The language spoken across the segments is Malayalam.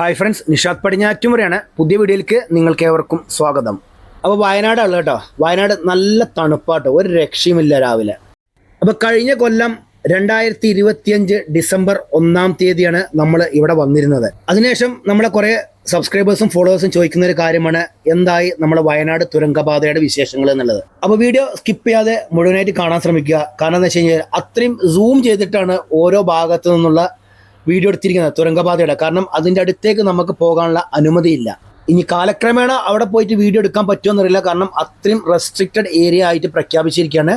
ഹായ് ഫ്രണ്ട്സ് നിഷാദ് പടിഞ്ഞാറ്റുമുറയാണ് പുതിയ വീഡിയോയിലേക്ക് നിങ്ങൾക്ക് ഏവർക്കും സ്വാഗതം. അപ്പോൾ വയനാടാണ് കേട്ടോ. വയനാട് നല്ല തണുപ്പാട്ടോ. ഒരു രക്ഷയുമില്ല രാവിലെ. അപ്പോൾ കഴിഞ്ഞ കൊല്ലം രണ്ടായിരത്തി ഇരുപത്തിയഞ്ച് ഡിസംബർ ഒന്നാം തീയതിയാണ് നമ്മൾ ഇവിടെ വന്നിരുന്നത്. അതിനുശേഷം നമ്മളെ കുറേ സബ്സ്ക്രൈബേഴ്സും ഫോളോവേഴ്സും ചോദിക്കുന്ന ഒരു കാര്യമാണ് എന്തായി നമ്മുടെ വയനാട് തുരങ്കപാതയുടെ വിശേഷങ്ങൾ എന്നുള്ളത്. അപ്പോൾ വീഡിയോ സ്കിപ്പ് ചെയ്യാതെ മുഴുവനായിട്ട് കാണാൻ ശ്രമിക്കുക. കാരണം എന്താ വെച്ച് കഴിഞ്ഞാൽ അത്രയും സൂം ചെയ്തിട്ടാണ് ഓരോ ഭാഗത്തു നിന്നുള്ള വീഡിയോ എടുത്തിരിക്കുന്നത് തുരങ്കപാതയുടെ. കാരണം അതിന്റെ അടുത്തേക്ക് നമുക്ക് പോകാനുള്ള അനുമതിയില്ല. ഇനി കാലക്രമേണ അവിടെ പോയിട്ട് വീഡിയോ എടുക്കാൻ പറ്റുമെന്നറിയില്ല. കാരണം അത്രയും റെസ്ട്രിക്റ്റഡ് ഏരിയ ആയിട്ട് പ്രഖ്യാപിച്ചിരിക്കുകയാണ്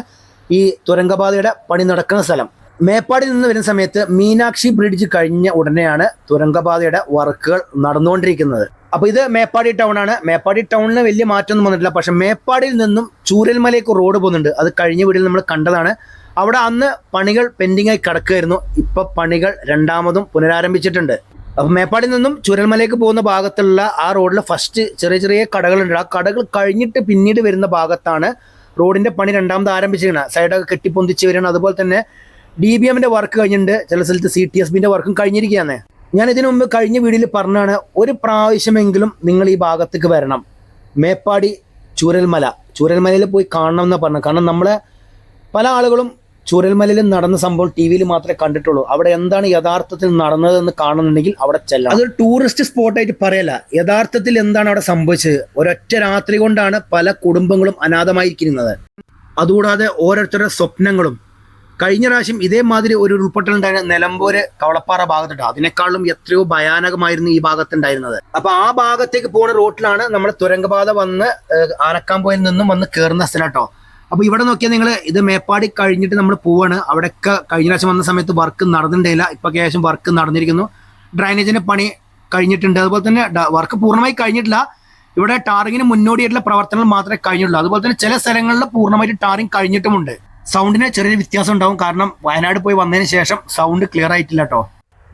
ഈ തുരങ്കപാതയുടെ പണി നടക്കുന്ന സ്ഥലം. മേപ്പാടി നിന്ന് വരുന്ന സമയത്ത് മീനാക്ഷി ബ്രിഡ്ജ് കഴിഞ്ഞ ഉടനെയാണ് തുരങ്കപാതയുടെ വർക്കുകൾ നടന്നുകൊണ്ടിരിക്കുന്നത്. അപ്പോൾ ഇത് മേപ്പാടി ടൗൺ ആണ്. മേപ്പാടി ടൗണിന് വലിയ മാറ്റമൊന്നും വന്നിട്ടില്ല. പക്ഷെ മേപ്പാടിയിൽ നിന്നും ചൂരൽമലയ്ക്ക് റോഡ് പോകുന്നുണ്ട്. അത് കഴിഞ്ഞ വീഡിയോയിൽ നമ്മൾ കണ്ടതാണ്. അവിടെ അന്ന് പണികൾ പെൻഡിംഗ് ആയി കിടക്കുകയായിരുന്നു. ഇപ്പൊ പണികൾ രണ്ടാമതും പുനരാരംഭിച്ചിട്ടുണ്ട്. അപ്പൊ മേപ്പാടിൽ നിന്നും ചുരൽമലയ്ക്ക് പോകുന്ന ഭാഗത്തുള്ള ആ റോഡിൽ ഫസ്റ്റ് ചെറിയ ചെറിയ കടകളുണ്ട്. ആ കടകൾ കഴിഞ്ഞിട്ട് പിന്നീട് വരുന്ന ഭാഗത്താണ് റോഡിന്റെ പണി രണ്ടാമത് ആരംഭിച്ചിരിക്കുന്നത്. സൈഡൊക്കെ കെട്ടിപ്പൊന്തിച്ച് വരികയാണ്. അതുപോലെ തന്നെ ഡി ബി എമ്മിന്റെ വർക്ക് കഴിഞ്ഞിട്ടുണ്ട്. ചില സ്ഥലത്ത് സി ടി എസ് ബിന്റെ വർക്കും കഴിഞ്ഞിരിക്കുകയാണ്. ഞാൻ ഇതിനു മുമ്പ് കഴിഞ്ഞ വീഡിയോയിൽ പറഞ്ഞാണ് ഒരു പ്രാവശ്യമെങ്കിലും നിങ്ങൾ ഈ ഭാഗത്തേക്ക് വരണം. മേപ്പാടി ചൂരൽമല. ചൂരൽമലയിൽ പോയി കാണണം എന്ന് പറഞ്ഞു കാരണം നമ്മളെ പല ആളുകളും ചൂരൽമലയിൽ നടന്ന സംഭവം ടി വിയിൽ മാത്രമേ കണ്ടിട്ടുള്ളൂ. അവിടെ എന്താണ് യഥാർത്ഥത്തിൽ നടന്നതെന്ന് കാണുന്നുണ്ടെങ്കിൽ അവിടെ ചെല്ലാം അതൊരു ടൂറിസ്റ്റ് സ്പോട്ടായിട്ട് പറയല യഥാർത്ഥത്തിൽ എന്താണ് അവിടെ സംഭവിച്ചത്? ഒരൊറ്റ രാത്രി കൊണ്ടാണ് പല കുടുംബങ്ങളും അനാഥമായിരിക്കുന്നത്. അതുകൂടാതെ ഓരോരുത്തരുടെ സ്വപ്നങ്ങളും. കഴിഞ്ഞ പ്രാവശ്യം ഇതേമാതിരി ഒരു ഉൾപ്പൊട്ടൽ ഉണ്ടായിരുന്ന നിലമ്പൂര് കവളപ്പാറ ഭാഗത്തുണ്ട്. അതിനേക്കാളും എത്രയോ ഭയാനകമായിരുന്നു ഈ ഭാഗത്തുണ്ടായിരുന്നത്. അപ്പൊ ആ ഭാഗത്തേക്ക് പോകുന്ന റോട്ടിലാണ് നമ്മുടെ തുരങ്കപാത വന്ന് ആനക്കാമ്പോയിൽ നിന്നും വന്ന് കയറുന്ന സ്ഥലം കേട്ടോ. അപ്പൊ ഇവിടെ നോക്കിയാൽ നിങ്ങൾ ഇത് മേപ്പാടി കഴിഞ്ഞിട്ട് നമ്മൾ പോവാണ്. അവിടെയൊക്കെ കഴിഞ്ഞ പ്രാവശ്യം വന്ന സമയത്ത് വർക്ക് നടന്നിട്ടില്ല ഇപ്പൊ അത്യാവശ്യം വർക്ക് നടന്നിരിക്കുന്നു. ഡ്രൈനേജിന്റെ പണി കഴിഞ്ഞിട്ടുണ്ട്. അതുപോലെ തന്നെ വർക്ക് പൂർണമായി കഴിഞ്ഞിട്ടില്ല. ഇവിടെ ടാറിങ്ങിന് മുന്നോടിയായിട്ടുള്ള പ്രവർത്തനങ്ങൾ മാത്രമേ കഴിഞ്ഞുള്ളൂ അതുപോലെ തന്നെ ചില സ്ഥലങ്ങളിൽ പൂർണമായിട്ട് ടാറിങ് കഴിഞ്ഞിട്ടുമുണ്ട്. സൗണ്ടിന് ചെറിയൊരു വ്യത്യാസം ഉണ്ടാവും. കാരണം വയനാട് പോയി വന്നതിന് ശേഷം സൗണ്ട് ക്ലിയർ ആയിട്ടില്ല കേട്ടോ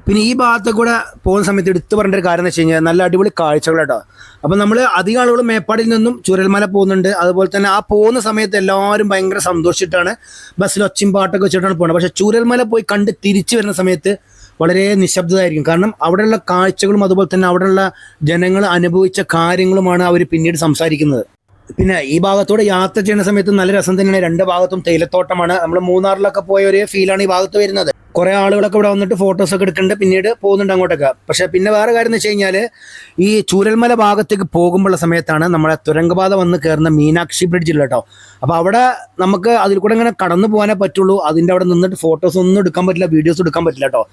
പിന്നെ ഈ ഭാഗത്ത് കൂടെ പോകുന്ന സമയത്ത് എടുത്തു പറയേണ്ട ഒരു കാര്യം എന്ന് വെച്ച് കഴിഞ്ഞാൽ നല്ല അടിപൊളി കാഴ്ചകൾ കേട്ടോ അപ്പം നമ്മൾ അധികം ആളുകൾ മേപ്പാടിൽ നിന്നും ചുരൽമല പോകുന്നുണ്ട്. അതുപോലെ തന്നെ ആ പോകുന്ന സമയത്ത് എല്ലാവരും ഭയങ്കര സന്തോഷിച്ചിട്ടാണ് ബസ്സിൽ ഒച്ചയും പാട്ടൊക്കെ വെച്ചിട്ടാണ് പോകുന്നത്. പക്ഷേ ചുരൽമല പോയി കണ്ട് തിരിച്ചു വരുന്ന സമയത്ത് വളരെ നിശബ്ദമായിരിക്കും. കാരണം അവിടെയുള്ള കാഴ്ചകളും അതുപോലെ തന്നെ അവിടെയുള്ള ജനങ്ങൾ അനുഭവിച്ച കാര്യങ്ങളുമാണ് അവർ പിന്നീട് സംസാരിക്കുന്നത്. പിന്നെ ഈ ഭാഗത്തോടെ യാത്ര ചെയ്യുന്ന സമയത്ത് നല്ല രസം തന്നെയാണ്. രണ്ട് ഭാഗത്തും തേയിലത്തോട്ടമാണ്. നമ്മൾ മൂന്നാറിലൊക്കെ പോയ ഒരേ ഫീലാണ് ഈ ഭാഗത്ത് വരുന്നത്. കുറെ ആളുകളൊക്കെ ഇവിടെ വന്നിട്ട് ഫോട്ടോസ് ഒക്കെ എടുക്കുന്നുണ്ട്. പിന്നീട് പോകുന്നുണ്ട് അങ്ങോട്ടൊക്കെ. പക്ഷെ പിന്നെ വേറെ കാര്യം എന്ന് വെച്ച് ഈ ചൂരൽമല ഭാഗത്തേക്ക് പോകുമ്പോഴുള്ള സമയത്താണ് നമ്മളെ തുരങ്കപാത വന്ന് കയറുന്ന മീനാക്ഷി ബ്രിഡ്ജിൽ കേട്ടോ അപ്പോൾ അവിടെ നമുക്ക് അതിൽ കൂടെ ഇങ്ങനെ കടന്നു പോകാനേ പറ്റുള്ളൂ. അതിന്റെ അവിടെ നിന്നിട്ട് ഫോട്ടോസ് ഒന്നും എടുക്കാൻ പറ്റില്ല വീഡിയോസ് എടുക്കാൻ പറ്റില്ല കേട്ടോ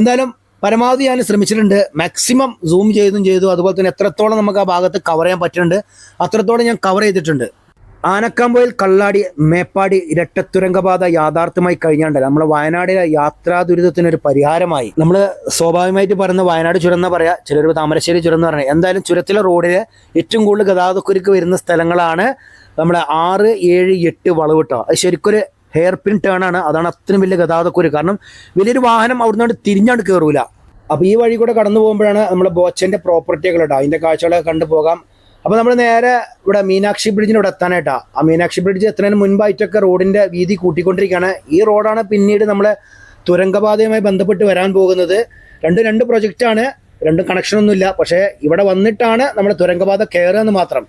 എന്തായാലും പരമാവധി ഞാൻ ശ്രമിച്ചിട്ടുണ്ട്. മാക്സിമം സൂം ചെയ്തും ചെയ്തു അതുപോലെ തന്നെ എത്രത്തോളം നമുക്ക് ആ ഭാഗത്ത് കവർ ചെയ്യാൻ പറ്റുന്നുണ്ട് അത്രത്തോളം ഞാൻ കവർ ചെയ്തിട്ടുണ്ട്. ആനക്കാമ്പോയിൽ കള്ളാടി മേപ്പാടി ഇരട്ടത്തുരങ്കപാത യാഥാർത്ഥ്യമായി കഴിഞ്ഞാണ്ടല്ല? നമ്മളെ വയനാടിലെ യാത്രാ ദുരിതത്തിനൊരു പരിഹാരമായി. നമ്മൾ സ്വാഭാവികമായിട്ട് പറയുന്ന വയനാട് ചുരം എന്ന് പറയാം ചിലർ താമരശ്ശേരി ചുരം എന്ന് പറയുന്നത് എന്തായാലും ചുരത്തിലെ റോഡിൽ ഏറ്റവും കൂടുതൽ ഗതാഗതക്കുരുക്ക് വരുന്ന സ്ഥലങ്ങളാണ് നമ്മുടെ ആറ് ഏഴ് എട്ട് വളവിട്ടോ അത് ശരിക്കൊരു ഹെയർ പിൻ ടേൺ ആണ് അതാണ് അത്രയും വലിയ ഗതാഗതക്കുരു കാരണം വലിയൊരു വാഹനം അവിടുന്ന് തിരിഞ്ഞാണ്ട് കയറൂല അപ്പോൾ ഈ വഴി കൂടെ കടന്നു പോകുമ്പോഴാണ് നമ്മുടെ ബോച്ചന്റെ പ്രോപ്പർട്ടികൾ കേട്ടോ അതിന്റെ കാഴ്ചകളൊക്കെ കണ്ടു പോകാം. അപ്പോൾ നമ്മൾ നേരെ ഇവിടെ മീനാക്ഷി ബ്രിഡ്ജിന് ഇവിടെ എത്താനായിട്ടാ. ആ മീനാക്ഷി ബ്രിഡ്ജ് എത്തുന്നതിന് മുൻപായിട്ടൊക്കെ റോഡിന്റെ വീതി കൂട്ടിക്കൊണ്ടിരിക്കുകയാണ്. ഈ റോഡാണ് പിന്നീട് നമ്മളെ തുരങ്കപാതയുമായി ബന്ധപ്പെട്ട് വരാൻ പോകുന്നത്. രണ്ടും രണ്ട് പ്രൊജക്റ്റാണ് രണ്ടും കണക്ഷനൊന്നുമില്ല പക്ഷേ ഇവിടെ വന്നിട്ടാണ് നമ്മുടെ തുരങ്കപാത കയറുക എന്ന് മാത്രം.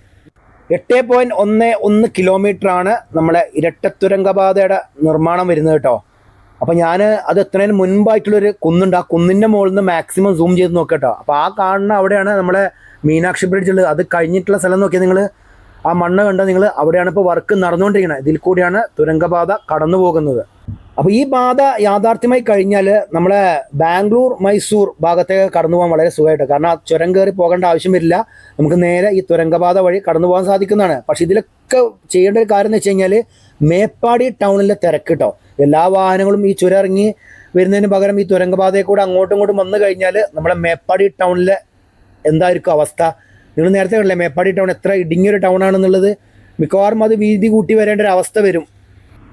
എട്ട് പോയിന്റ് ഒന്ന് ഒന്ന് കിലോമീറ്റർ ആണ് നമ്മുടെ ഇരട്ട തുരങ്കപാതയുടെ നിർമ്മാണം വരുന്നത് കേട്ടോ. അപ്പോൾ ഞാൻ അത് എത്തുന്നതിന് മുൻപായിട്ടുള്ളൊരു കുന്നുണ്ട്. ആ കുന്നിന്റെ മുകളിൽ നിന്ന് മാക്സിമം സൂം ചെയ്ത് നോക്കട്ടോ അപ്പോൾ ആ കാണുന്ന അവിടെയാണ് നമ്മളെ മീനാക്ഷി ബ്രിഡ്ജ് ഉള്ളത് അത് കഴിഞ്ഞിട്ടുള്ള സ്ഥലം നോക്കിയാൽ നിങ്ങൾ ആ മണ്ണ് കണ്ട നിങ്ങൾ അവിടെയാണ് ഇപ്പോൾ വർക്ക് നടന്നുകൊണ്ടിരിക്കുന്നത് ഇതിൽ കൂടിയാണ് തുരങ്കപാത കടന്നു പോകുന്നത്. അപ്പോൾ ഈ പാത യാഥാർത്ഥ്യമായി കഴിഞ്ഞാൽ നമ്മളെ ബാംഗ്ലൂർ മൈസൂർ ഭാഗത്തേക്ക് കടന്നു പോകാൻ വളരെ സുഖമായിട്ട്. കാരണം ആ ചുരം കയറി പോകേണ്ട ആവശ്യം വരില്ല. നമുക്ക് നേരെ ഈ തുരങ്കപാത വഴി കടന്നു പോകാൻ സാധിക്കുന്നതാണ്. പക്ഷേ ഇതിലൊക്കെ ചെയ്യേണ്ട ഒരു കാര്യം എന്ന് വെച്ച് കഴിഞ്ഞാൽ മേപ്പാടി ടൗണിലെ തിരക്ക് കേട്ടോ എല്ലാ വാഹനങ്ങളും ഈ ചുരം ഇറങ്ങി വരുന്നതിന് പകരം ഈ തുരങ്കപാതയിൽ കൂടെ അങ്ങോട്ടും ഇങ്ങോട്ടും വന്നു കഴിഞ്ഞാൽ നമ്മളെ മേപ്പാടി ടൗണിലെ എന്തായിരിക്കും അവസ്ഥ? നിങ്ങൾ നേരത്തെ കണ്ടില്ലേ മേപ്പാടി ടൗൺ എത്ര ഇടുങ്ങിയൊരു ടൗൺ ആണെന്നുള്ളത്? മിക്കവാറും അത് വീതി കൂട്ടി വരേണ്ട ഒരു അവസ്ഥ വരും.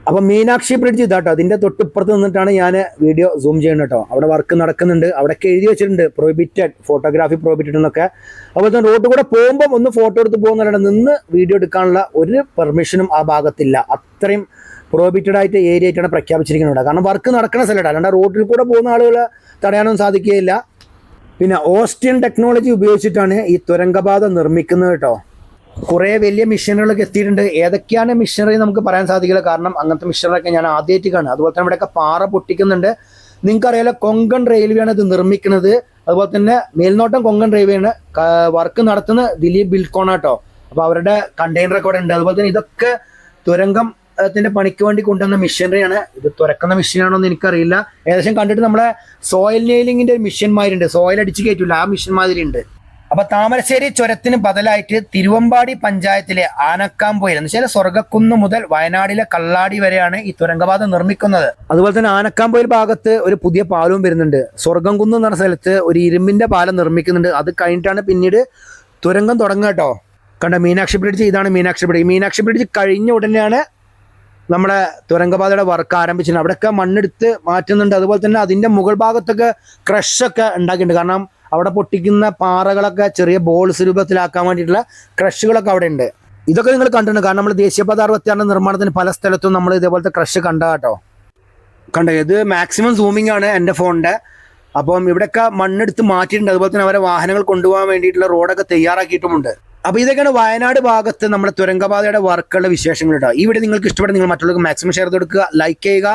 അപ്പം മീനാക്ഷി ബ്രിഡ്ജ് ഇതാട്ടോ അതിന്റെ തൊട്ടിപ്പുറത്ത് നിന്നിട്ടാണ് ഞാൻ വീഡിയോ സൂം ചെയ്യുന്നത് കേട്ടോ. അവിടെ വർക്ക് നടക്കുന്നുണ്ട് അവിടെയൊക്കെ എഴുതി വെച്ചിട്ടുണ്ട് പ്രൊഹിബിറ്റഡ് ഫോട്ടോഗ്രാഫി പ്രൊഹിബിറ്റഡ് എന്നൊക്കെ. അതുപോലെ തന്നെ റോഡ് കൂടെ പോകുമ്പോൾ ഒന്ന് ഫോട്ടോ എടുത്ത് പോകുന്നവരുടെ നിന്ന് വീഡിയോ എടുക്കാനുള്ള ഒരു പെർമിഷനും ആ ഭാഗത്തില്ല. അത്രയും പ്രോഹിബിറ്റഡ് ആയിട്ട് ഏരിയ ആയിട്ടാണ് പ്രഖ്യാപിച്ചിരിക്കുന്നത് കാരണം വർക്ക് നടക്കുന്ന സ്ഥലമാണ് അല്ലാണ്ട് റോഡിൽ കൂടെ പോകുന്ന ആളുകൾ തടയാനൊന്നും സാധിക്കുകയില്ല. പിന്നെ ഓസ്റ്റിയൻ ടെക്നോളജി ഉപയോഗിച്ചിട്ടാണ് ഈ തുരങ്കപാത നിർമ്മിക്കുന്നത് കേട്ടോ. കുറേ വലിയ മിഷനറികളൊക്കെ എത്തിയിട്ടുണ്ട്. ഏതൊക്കെയാണ് മിഷനറി നമുക്ക് പറയാൻ സാധിക്കില്ല. കാരണം അങ്ങനത്തെ മിഷനറിയൊക്കെ ഞാൻ ആദ്യമായിട്ട് കാണും അതുപോലെ തന്നെ ഇവിടെയൊക്കെ പാറ പൊട്ടിക്കുന്നുണ്ട്. നിങ്ങൾക്കറിയാലോ കൊങ്കൺ റെയിൽവേ ആണ് ഇത് നിർമ്മിക്കുന്നത്. അതുപോലെ തന്നെ മേൽനോട്ടം കൊങ്കൺ റെയിൽവേ ആണ് വർക്ക് നടത്തുന്ന ദിലീപ് ബിൽക്കോണാട്ടോ. അപ്പൊ അപ്പോൾ അവരുടെ കണ്ടെയ്നറൊക്കെ ഇവിടെ ഉണ്ട് അതുപോലെ തന്നെ ഇതൊക്കെ തുരങ്കം ത്തിന്റെ പണിക്ക് വേണ്ടി കൊണ്ടുവന്ന മെഷീനറിയാണ് ഇത് തുറക്കുന്ന മെഷീനാണോ എന്ന് എനിക്കറിയില്ല. ഏകദേശം കണ്ടിട്ട് നമ്മളെ സോയിൽ നെയിലിങ്ങിന്റെ മെഷീൻമാരുണ്ട് സോയിൽ അടിച്ച് കയറ്റില്ല ആ മെഷീൻമാതിരി ഉണ്ട് അപ്പൊ താമരശ്ശേരി ചുരത്തിന് ബദലായിട്ട് തിരുവമ്പാടി പഞ്ചായത്തിലെ ആനക്കാംപൊയിൽ എന്ന് വെച്ചാൽ സ്വർഗക്കുന്ന് മുതൽ വയനാടിലെ കള്ളാടി വരെയാണ് ഈ തുരങ്കപാത നിർമ്മിക്കുന്നത്. അതുപോലെ തന്നെ ആനക്കാംപൊയിൽ ഭാഗത്ത് ഒരു പുതിയ പാലവും വരുന്നുണ്ട്. സ്വർഗംകുന്ന് എന്ന് പറഞ്ഞ സ്ഥലത്ത് ഒരു ഇരുമ്പിന്റെ പാലം നിർമ്മിക്കുന്നുണ്ട്. അത് കഴിഞ്ഞിട്ടാണ് പിന്നീട് തുരങ്കം തുടങ്ങുക കേട്ടോ. കണ്ട മീനാക്ഷി ബ്രിഡ്ജ്? ഇതാണ് മീനാക്ഷി ബ്രിഡ്ജ്. മീനാക്ഷി ബ്രിഡ്ജ് കഴിഞ്ഞ ഉടനെയാണ് നമ്മുടെ തുരങ്കപാതയുടെ വർക്ക് ആരംഭിച്ചിട്ടുണ്ട്. അവിടെയൊക്കെ മണ്ണെടുത്ത് മാറ്റുന്നുണ്ട്. അതുപോലെ തന്നെ അതിന്റെ മുകൾ ഭാഗത്തൊക്കെ ക്രഷൊക്കെ ഉണ്ടാക്കിയിട്ടുണ്ട്. കാരണം അവിടെ പൊട്ടിക്കുന്ന പാറകളൊക്കെ ചെറിയ ബോൾസ് രൂപത്തിലാക്കാൻ വേണ്ടിയിട്ടുള്ള ക്രഷുകളൊക്കെ അവിടെ ഉണ്ട്. ഇതൊക്കെ നിങ്ങൾ കണ്ടിട്ടുണ്ട്. കാരണം നമ്മൾ ദേശീയപാത അറുപത്തിയാറിന്റെ നിർമ്മാണത്തിന് പല സ്ഥലത്തും നമ്മൾ ഇതേപോലത്തെ ക്രഷ് കണ്ട കേട്ടോ. കണ്ടോ? ഇത് മാക്സിമം സൂമിംഗ് ആണ് എന്റെ ഫോണിന്റെ. അപ്പം ഇവിടെയൊക്കെ മണ്ണെടുത്ത് മാറ്റിയിട്ടുണ്ട്. അതുപോലെ തന്നെ അവരെ വാഹനങ്ങൾ കൊണ്ടുപോകാൻ വേണ്ടിയിട്ടുള്ള റോഡൊക്കെ തയ്യാറാക്കിയിട്ടുമുണ്ട്. അപ്പൊ ഇതൊക്കെയാണ് വയനാട് ഭാഗത്ത് നമ്മുടെ തുരങ്കപാതയുടെ വർക്കുകളുടെ വിശേഷങ്ങൾ കേട്ടോ. ഈ വീഡിയോ നിങ്ങൾക്ക് ഇഷ്ടപ്പെട്ട നിങ്ങൾ മറ്റുള്ളവർക്ക് മാക്സിമം ഷെയർ കൊടുക്കുക ലൈക്ക് ചെയ്യുക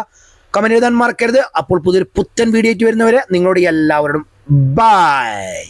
കമന്റ് എഴുതാൻ മറക്കരുത്. അപ്പോൾ പുതിയൊരു പുത്തൻ വീഡിയോ വരുന്നവരെ നിങ്ങളോട് എല്ലാവരോടും ബൈ